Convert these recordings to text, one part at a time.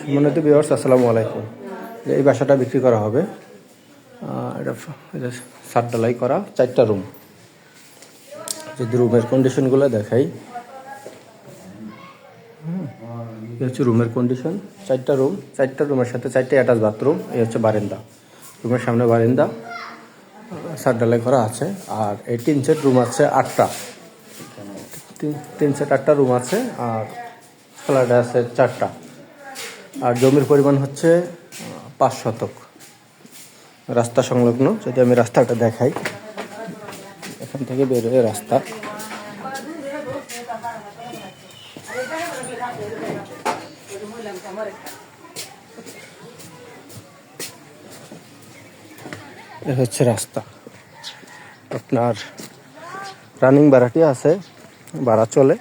সম্মানিত বিয়ার্স আসসালামু আলাইকুম। যে এই বাসাটা বিক্রি করা হবে এটা এটা সাত ডালাই করা, চারটা রুম যদি রুমের কন্ডিশনগুলো দেখাই। এই হচ্ছে রুমের কন্ডিশন চারটা রুম চারটা রুমের সাথে চারটে অ্যাটাচ বাথরুম এই হচ্ছে বারেন্দা। রুমের সামনে বারেন্দা সাত ডালাই করা আছে, আর এই তিন সেট রুম আছে আটটা। তিন সেট আটটা রুম আছে, আর ফ্ল্যাট আছে চারটা। আর জমির পরিমাণ হচ্ছে পাঁচ শতক। রাস্তা সংলগ্ন, যদি আমি রাস্তাটা দেখাই, এখান থেকে বেরোয় রাস্তা। হচ্ছে রাস্তা। আপনার রানিং ভাড়াটি আছে, ভাড়া চলে।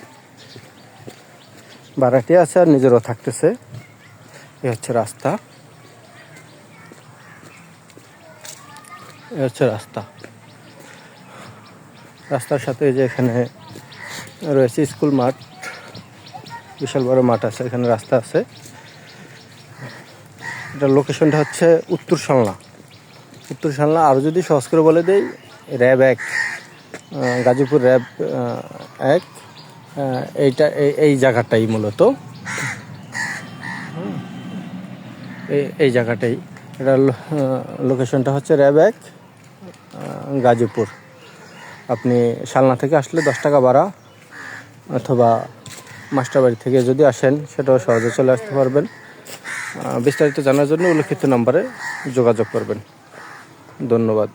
ভাড়াটি আছে আর নিজেরও থাকতেছে। এ হচ্ছে রাস্তা। এ হচ্ছে রাস্তা। রাস্তার সাথে যে এখানে রয়েছে স্কুল মাঠ। বিশাল বড় মাঠ আছে, এখানে রাস্তা আছে। এটার লোকেশনটা হচ্ছে উত্তর সালনা। উত্তর সালনা আরও যদি সহজ করে বলে দেই, র্যাব এক গাজীপুর র্যাব এক। এইটা, এই- জায়গাটাই মূলত। এই- জায়গাটাই। এটা লোকেশনটা হচ্ছে র্যাব এক গাজীপুর। আপনি শালনা থেকে আসলে দশ টাকা ভাড়া, অথবা মাস্টারবাড়ি থেকে যদি আসেন, সেটাও সহজে চলে আসতে পারবেন। বিস্তারিত জানার জন্য উল্লেখিত নাম্বারে যোগাযোগ করবেন। ধন্যবাদ।